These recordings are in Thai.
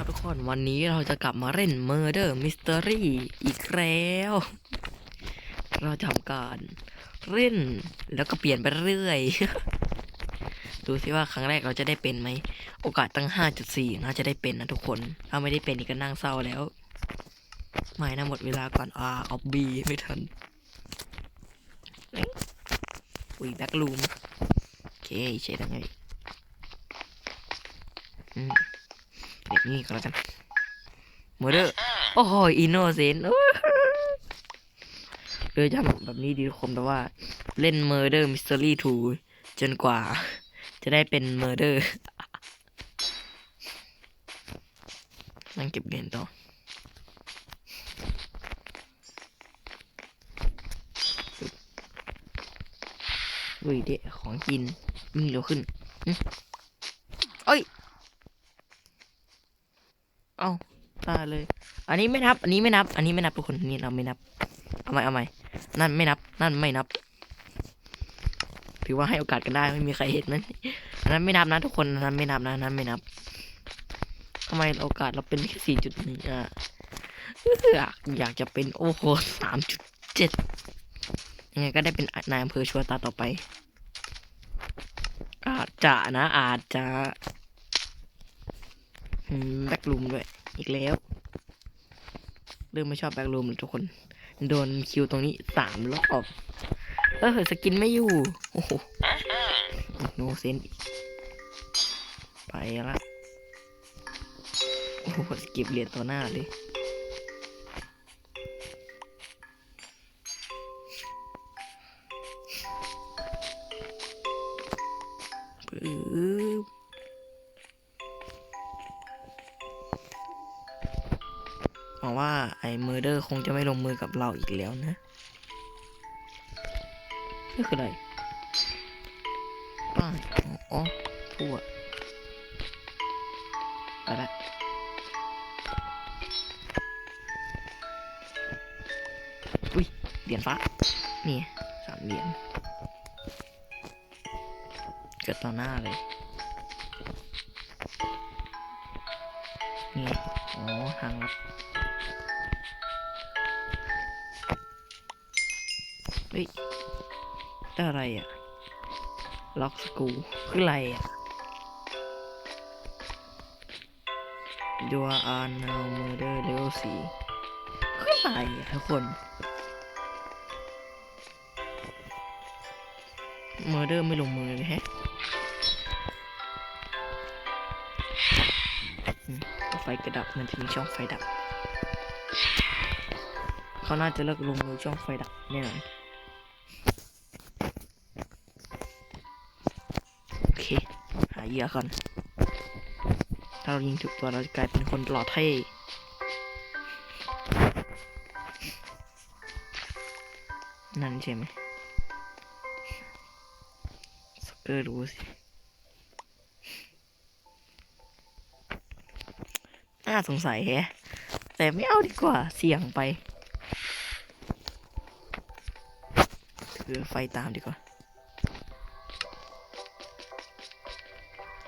ครับทุกคนวันนี้เราจะกลับมาเล่น Murder Mystery อีกแล้ว เราจะทำการเล่นแล้วก็เปลี่ยนไปเรื่อย ดูสิว่าครั้งแรกเราจะได้เป็นไหม โอกาสตั้ง 5.4 น่าจะได้เป็นนะทุกคน ถ้าไม่ได้เป็นนี่ก็นั่งเศร้าแล้ว ไม่นะหมดเวลาก่อนอ่าเอาบีไม่ทันอุ้ยแบ็กลูมโอเคใช้ได้ไงอืม เด็กนี่ก็แล้วกันมอร์เดอร์โอ้โหอินโนเซนต์เออจำแบบนี้ดีทุกคนแต่ว่าเล่น Murder Mystery 2จนกว่า จะได้เป็น Murder นั่งเก็บเหรียญต่ออุ้ยเด็กของกินวิ่งเร็วขึ้นเอ้ย เอาตายเลย อันนี้ไม่นับ อันนี้ไม่นับ อันนี้ไม่นับทุกคนอันนี้เราไม่นับ เอาใหม่เอาใหม่ นั่นไม่นับ นั่นไม่นับ ถือว่าให้โอกาสกันได้ไม่มีใครเห็นนั้นอันนั้นไม่นับนะทุกคนอันนั้นไม่นับนะอันนั้นไม่นับทำไมโอกาสเราเป็นแค่สี่จุดหนึ่งอะอยากอยากจะเป็นโอ้โหสามจุดเจ็ดยังไงก็ได้เป็นนายอำเภอชัวตาต่อไป อาจจะนะ อาจจะแบ็กลูมด้วย อีกแล้วเริ่มไม่ชอบแบ็กลูมเลยทุกคน โดนคิวตรงนี้สามรอบเออสกินไม่อยู่ โอ้โหโนเซนไปละโอ้โหเก็บเหรียญต่อหน้าเลย หวังว่าไอ้เมอร์เดอร์คงจะไม่ลงมือกับเราอีกแล้วนะนี่คืออะไรป้ายอ๋อทั่วไปละอุ้ยเหรียญฟ้านี่สามเหรียญเกิดต่อหน้าเลย อะไรอะล็อกสกูคืออะไรอะ You are now murder level 4คืออะไรอะทุกคน murder ไม่ลงมือเลยแฮะไฟกระดับมันจะมีช่องไฟดับ เขาน่าจะเลิกลงมือช่องไฟดับแน่นอน เหยื่อก่อน ถ้าเรายิงถูกตัวเราจะกลายเป็นคนหล่อเท่นั่นใช่ไหมสเกอร์ดูสิน่าสงสัยแฮะ แต่ไม่เอาดีกว่าเสี่ยงไป ถือไฟตามดีกว่า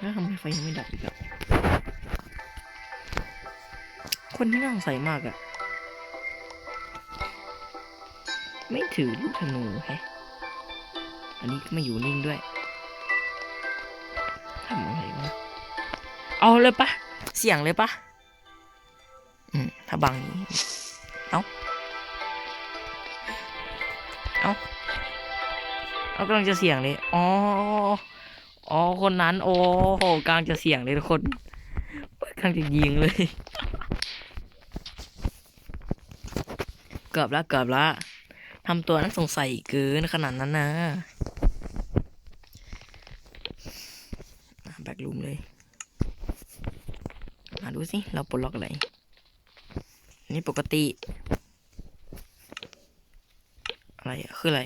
แล้วทำไมไฟยังไม่ดับอีกอะคนที่น่าสงสัยมากอะไม่ถือลูกธนูแฮะอันนี้ก็ไม่อยู่นิ่งด้วยทำอะไรวะเอาเลยปะเสี่ยงเลยปะอืมถ้าบังอย่างนี้ เอาเอาเอากำลังจะเสี่ยงเลย อ๋อ อ๋อคนนั้น โอ้โหกลางจะเสี่ยงเลยทุกคนกลังจะยิงเลย เกือบละเกือบละทำตัวนั้นสงสัยเกินขนาดนั้นนะแบกลุมเลย มาดูสิ เราปลดล็อกอะไร นี่ปกติ อะไรอะคืออะไร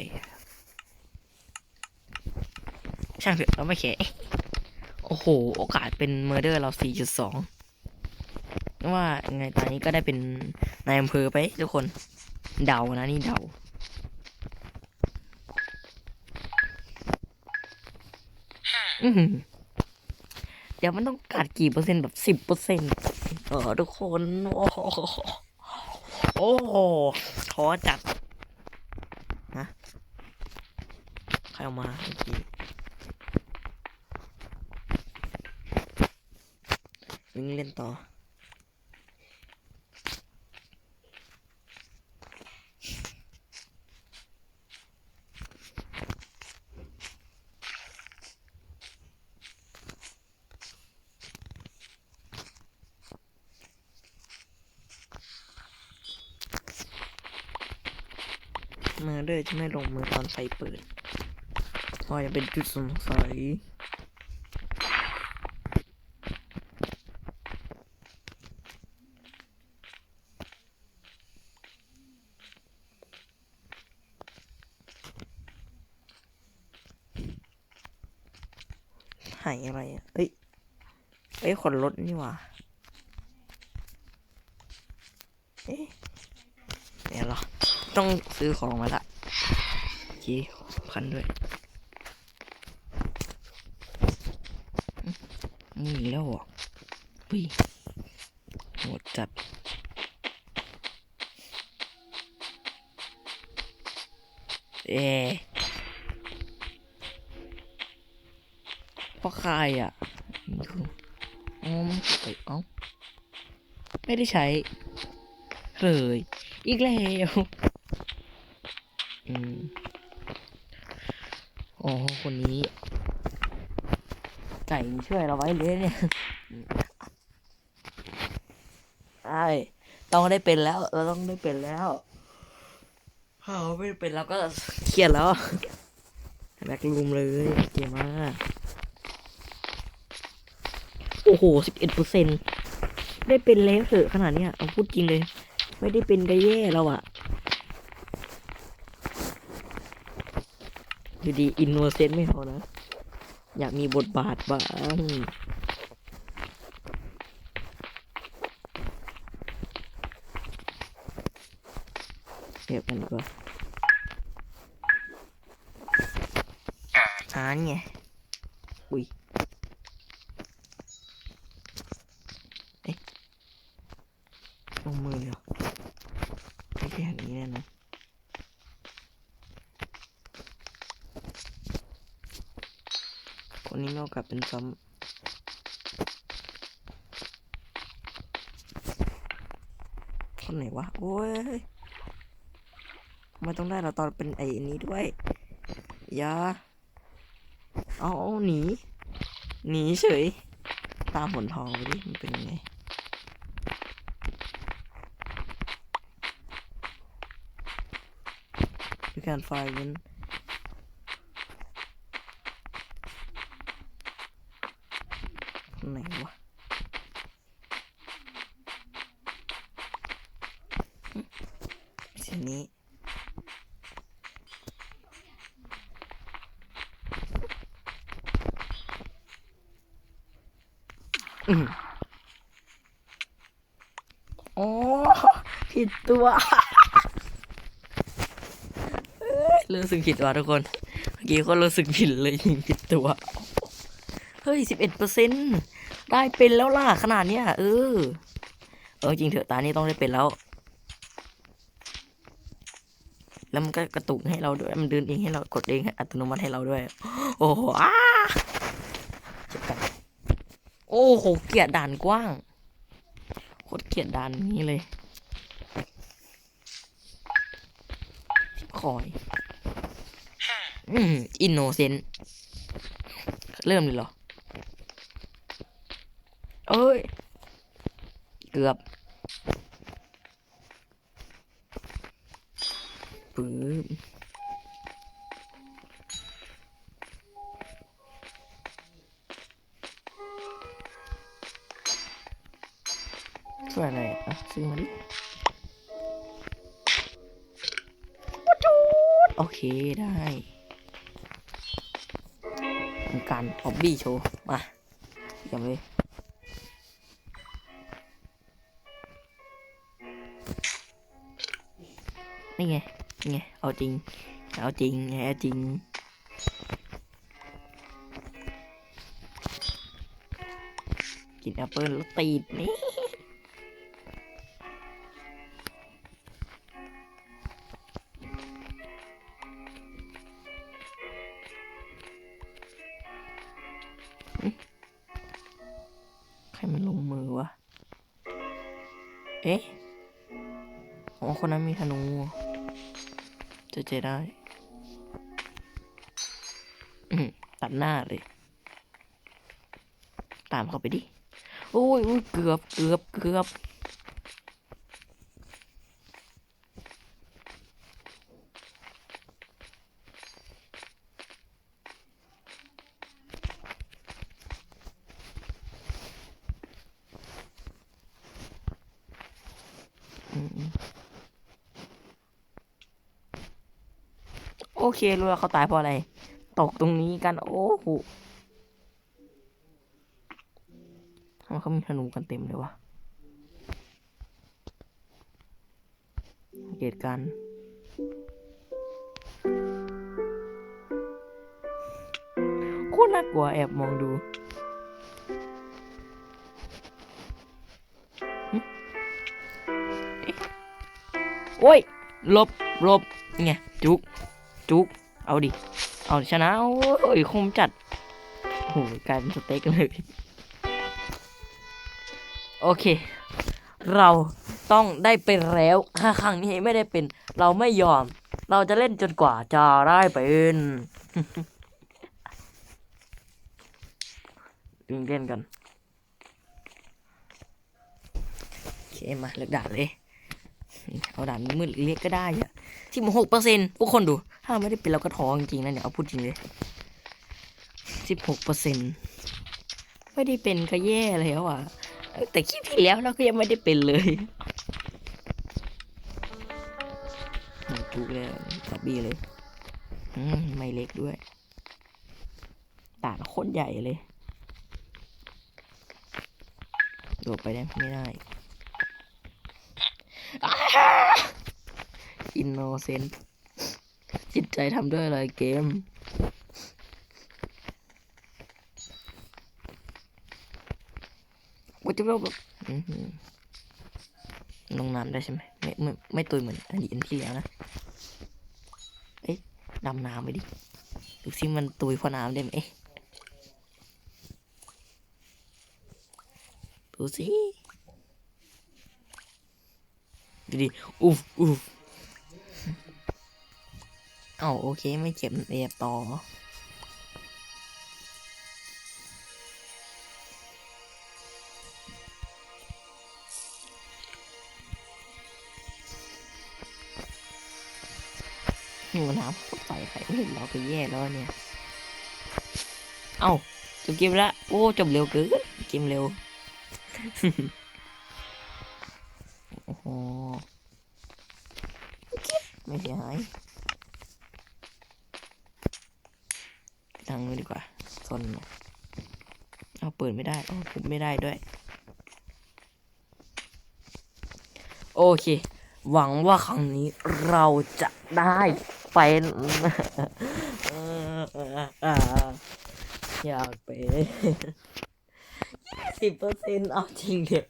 ช่างเถอะเราไม่แคร์โอ้โห โอกาสเป็นเมอร์เดอร์เรา 4.2 ว่าไงตอนนี้ก็ได้เป็นนายอำเภอไปทุกคน เดานะนี่เดาอืเดี๋ยวมันต้องกัดกี่เปอร์เซ็นต์แบบสิบเปอร์เซ็นต์เออทุกคน โอ้โหโอ้โหท้อจัดฮะใครเอามา วิ่งเล่นต่อมือเด้อจะไม่ลงมือตอนไฟเปิดพราะจะเป็นจุดสงสัยอะไรอะ เอ้ย เอ้ยขนรถนี่หว่าเอ๊ะเดี๋ยวเหรอ ต้องซื้อของมาละจีพันด้วย นี่แล้วเหรอะอุ้ยโหดจัดเอ๊ะเพราะใครอะดูอ๋ อมันเอ้ยเอ้าไม่ได้ใช้ เลย อีกแล้วอืมอ๋อคนนี้ไก่ช่วยเราไว้เลยเนี่ยไอ้ต้องได้เป็นแล้ว เราต้องได้เป็นแล้วถ้าเราไม่ได้เป็นเราก็เครียดแล้วแบกลุมเลยเกมมาก โอ้โหสิบเอ็ดเปอร์เซ็นได้เป็นแล้วเถอะขนาดเนี้ยเอาพูดจริงเลย ไม่ได้เป็นก็แย่แล้วอะอยู่ดีอินโนเซนต์ไม่พอนะ อยากมีบทบาทบ้างเก็บกันดีกว่าอ่านไงอุ้ย เอ๊ะ ลงมือเลยเหรอไม่ใช่อย่างนี้แน่นะคนนี้ไม่เอากลับเป็นซ้ำคนไหนวะ โอ้ยทำไมต้องได้เราตอนเป็นไอ้นี้ด้วย อยาเอาเอาหนี หนีเฉย ตามผลทองไปดิ มันเป็นยังไง Can find it ไหนวะหึสีนี้อืมโอ้ผิดตัว เอ้ย รู้สึกผิดว่ะทุกคน เมื่อกี้ก็รู้สึกผิดเลยยิงผิดตัว เฮ้ยสิบเอ็ดเปอร์เซ็นต์ได้เป็นแล้วล่ะขนาดเนี้ยเออ เออจริงเถอะตานี้ต้องได้เป็นแล้ว แล้วมันก็กระตุกให้เราด้วย มันเดินเองให้เรากดเองให้อัตโนมัติให้เราด้วย โอ้โหอ้าจ็บกันโอ้โหเกียดด่านกว้างโคตรเกียดด่านนี้เลยคอย อืมอินโนเซนต์เริ่มเลยเหรอ เอ้ย เกือบปื๊บช่วยอะไรอะซื้อมาดิโอเคได้ำการออบบี้โชว์ มาเยี่ยมเลยนี่ไงนี่ไง เอาจริง เอาจริงเอาจริงกินแอปเปิลแล้วตีดนี่ วะ เอ๊ะอ๋อคนนั้นมีธนูเจะเจได้ ตัดหน้าเลย ตามเขาไปดิ โอ้ยอุ๊ยเกือบ เกือบ เกือบ เครู้แล้วเขาตายเพราะอะไร ตกตรงนี้กัน โอ้โหทำไมเขามีธนูกันเต็มเลยวะเหตุการณ์โคตรน่ากลัวแอบมองดูโอ้ยลบลบไงจุก จุกเอาดิ เอาชนะ โอ้ยคมจัดโอ้ยกลายเป็นสเต็กเลย โอเค เราต้องได้เป็นแล้วถ้าครั้งนี้ไม่ได้เป็น เราไม่ยอม เราจะเล่นจนกว่าจะได้เป็นดึงเล่นกันโอเคมาเลือกด่านเลย เอาด่านมืดเล็กก็ได้อะ ที่มันหกเปอร์เซ็นต์พวกคนดู ถ้าไม่ได้เป็นเราก็ท้อจริงๆนะเนี่ยเอาพูดจริงเลยสิบหกเปอร์เซ็นต์ไม่ได้เป็นก็แย่แล้วอะ แต่คลิปที่แล้วเราก็ยังไม่ได้เป็นเลยถูกเลยสับบีเลย อืมไม่เล็กด้วยตาโคตรใหญ่เลยโดดไปได้ไม่ได้ อินโนเซนต์จิตใจทำด้วยอะไรเกมว่าจะแบบอื้อหือลงน้ำได้ใช่ไหมไม่ไม่ไม่ตุยเหมือนอันนี้อันที่แล้วนะ เอ๊ะดำน้ำไปดิ ดูสิมันตุยเพราะน้ำได้ไหมดูสิดูดิอุฟอุฟ อ้าโอเคไม่เจ็บเรียบต่อหิวน้ำใส่ไข่ไม่เห็นเราก็แย่แล้วเนี่ย เอ้าจบเกมแล้วโอ้จบเร็วเกินเกมเร็ว โอ้โหไม่เสียหายทางนู้นดีกว่าซนหน่อยเอาเปิดไม่ได้เอาทุบไม่ได้ด้วย โอ เค หวังว่าครั้งนี้เราจะได้เป็นอยากเป็นสิบเปอร์เซ็นต์เอาจริงเถอะ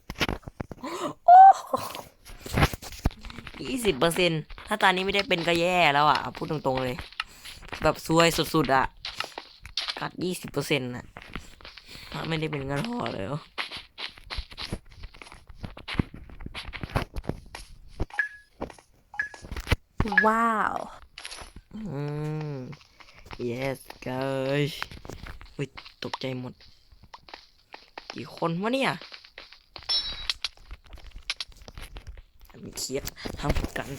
ยี่สิบเปอร์เซ็นต์ถ้าตอนนี้ไม่ได้เป็นก็แย่แล้วอะ พูดตรงๆเลย แบบซวยสุดๆอะกัดยี่สิบเปอร์เซ็นต์อะไม่ได้เป็นก็ท้อแล้ว ว้าวอืม yes guys อุ้ยตกใจหมด กี่คนวะเนี่ยมีเครียดทำกัน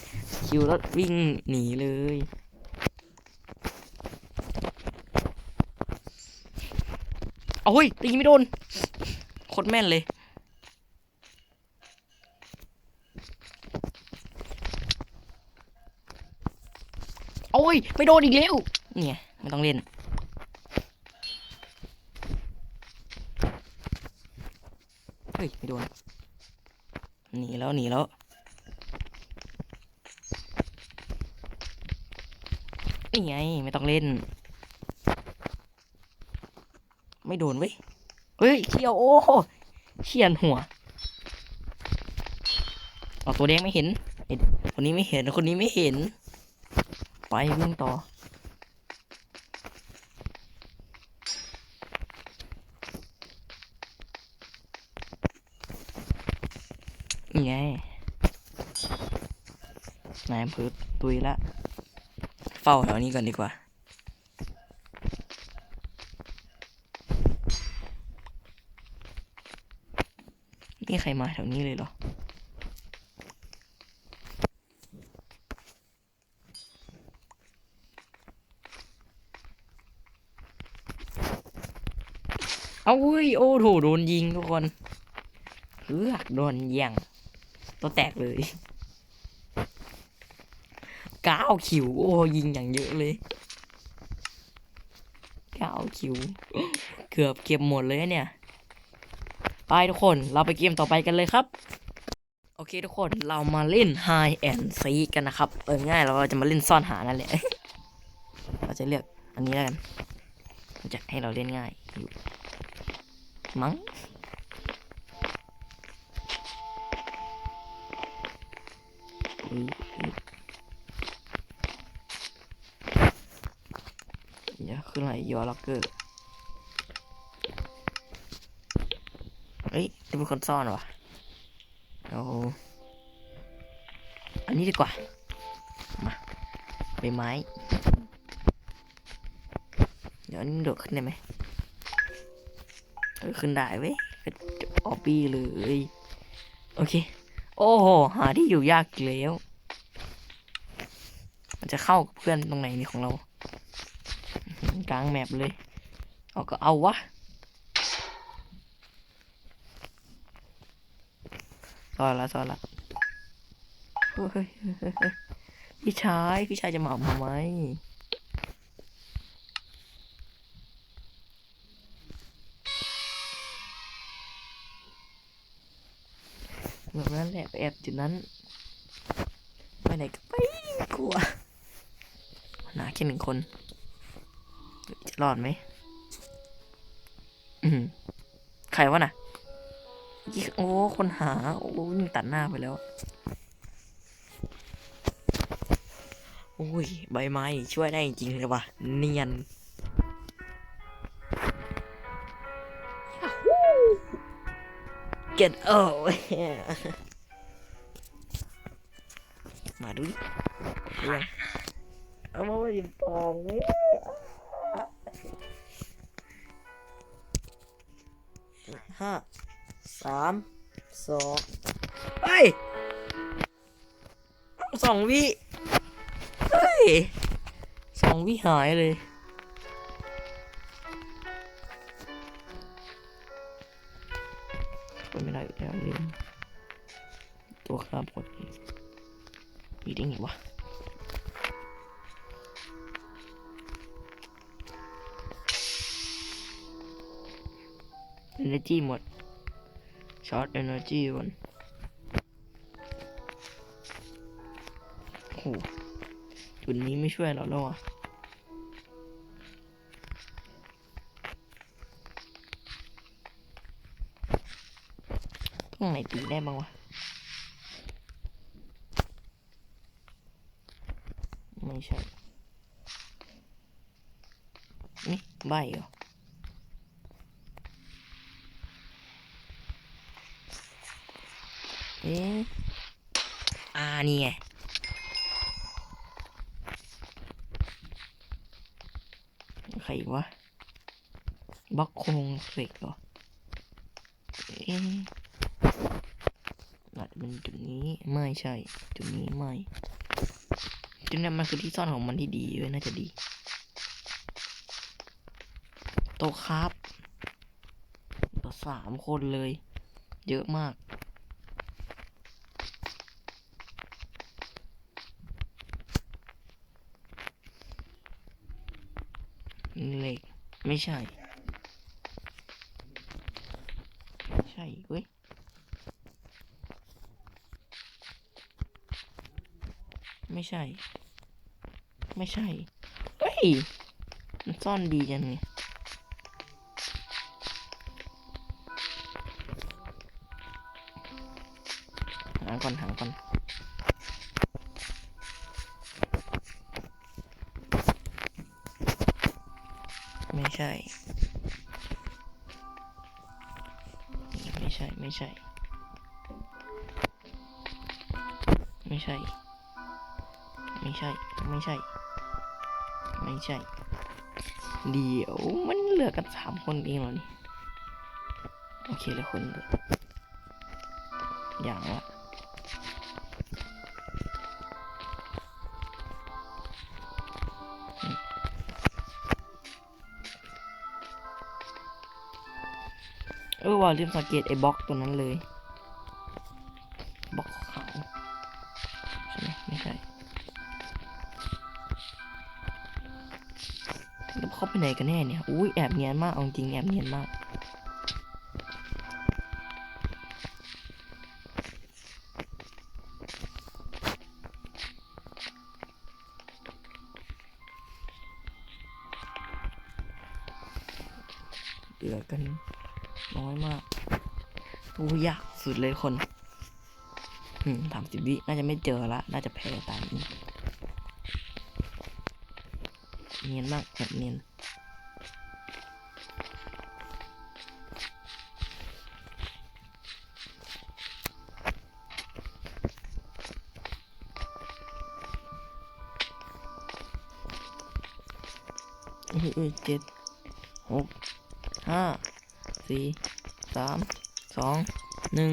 คิวแล้ววิ่งหนีเลยโอ้ยตีไม่โดนโคตรแม่นเลย อ้ยไม่โดนอีกแล้วเนี่ยไม่ต้องเล่นเฮ้ยไม่โดนหนีแล้วหนีแล้วนี่ไงไม่ต้องเล่น ไม่โดนเว้ยเฮ้ยเคียวโอ้เขียนหัวเอาตัวแดงไม่เห็นคนนี้ไม่เห็นคนนี้ไม่เห็น ไปวิ่งต่อ นี่ไงนายอำเภอตุยละ เฝ้าแถวนี้ก่อนดีกว่า นี่ใครมาแถวนี้เลยเหรอ เอาเว้ยโอ้โถโดนยิงทุกคนเฮือกโดนย่งตัวแตกเลยก้าวคิวโอ้ยิงอย่างเยอะเลยก้าวคิวเกือบเก็บหมดเลยเนี่ยไปทุกคนเราไปเกมต่อไปกันเลยครับ โอเคทุกคนเรามาเล่น Hide and Seek กันนะครับเออง่ายเราจะมาเล่นซ่อนหานั่นแหละเราจะเลือกอันนี้แล้วกันมันจะให้เราเล่นง่ายอยู่ มั้งอุ๊ยอุ๊ยเดี๋ยวขึ้นอะไรยอล็อกเกอร์ เฮ้ยจะเป็นคนซ่อนวะเอาอันนี้ดีกว่า มาใบไม้ เดี๋ยวอันนี้โดดขึ้นได้ไหม เออขึ้นได้เว้ยออบบี้เลย โอเค โอ้โหหาที่อยู่ยากแล้ว มันจะเข้ากับเพื่อนตรงไหนนี่ของเรา กลางแมปเลย เอาก็เอาวะซอนละซอนละพี่ชาย พี่ชายจะมาเอามาไหม ไปแอบจุดนั้น ไปไหนก็ไปกลัวหนาแค่หนึ่งคน จะรอดไหมอืมใครวะน่ะโอ้ คนหา โอ้ยิงตัดหน้าไปแล้ว โอ้ย ใบไม้ช่วยได้จริงเลยว่ะ เนียน get out มาดูดิเรื่องเอามาไว้ตองนี่ห้าสามสองเฮ้ยสองวิเฮ้ยสองวิหายเลยกดไม่ได้อีกแล้วลืมตัวครับกด มีได้ไงวะเอเนจีหมดชาร์จ energy ก่อนโอ้โหจุดนี้ไม่ช่วยเราแล้วอะตรงไหนตีได้บ้างวะ ไม่ใช่ นี่ ใบเหรอเอ๊ะอ่านี่ไงใครอีกวะบล็อกคงเฟกเหรอเอ๊ะอาจจะเป็นจุดนี้ไม่ใช่ จุดนี้ไม่จุดนี้มันคือที่ซ่อนของมันที่ดีเว้ยน่าจะดี โตะครับต่อสามคนเลย เยอะมาก เหล็ก ไม่ใช่ ใช่เว้ยไม่ใช่ ไม่ใช่ เฮ้ย มันซ่อนดีจังเลยาก่อนหาก่อนไม่ใช่ ไม่ใช่ ไม่ใช่ ไม่ใช่ ไม่ใช่ ไม่ใช่ ไม่ใช่ เดี๋ยวมันเหลือกันสามคนเองเหรอนี่ โอเคเลยคนเลืออย่างละ เออว่าลืมสังเกตไอ้บล็อกตัวนั้นเลยบล็อกขาวใช่ไหมไม่ใช่แล้วเข้าไปไหนกันแน่เนี่ยอุ้ยแอบเนียนมากเอาจริงแอบเนียนมากเหลือกัน น้อยมากโอ้ยากสุดเลยคนอืมสามสิบวิ น่าจะไม่เจอละ น่าจะแพ้ตามนี้เนียนมากแบบเนียนเอ้ยเอ้ยเจ็ดหกห้า สี่สามสองหนึ่ง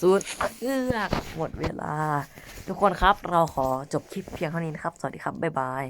ศูนย์เอือกหมดเวลา ทุกคนครับเราขอจบคลิปเพียงเท่านี้นะครับ สวัสดีครับ บ๊ายบาย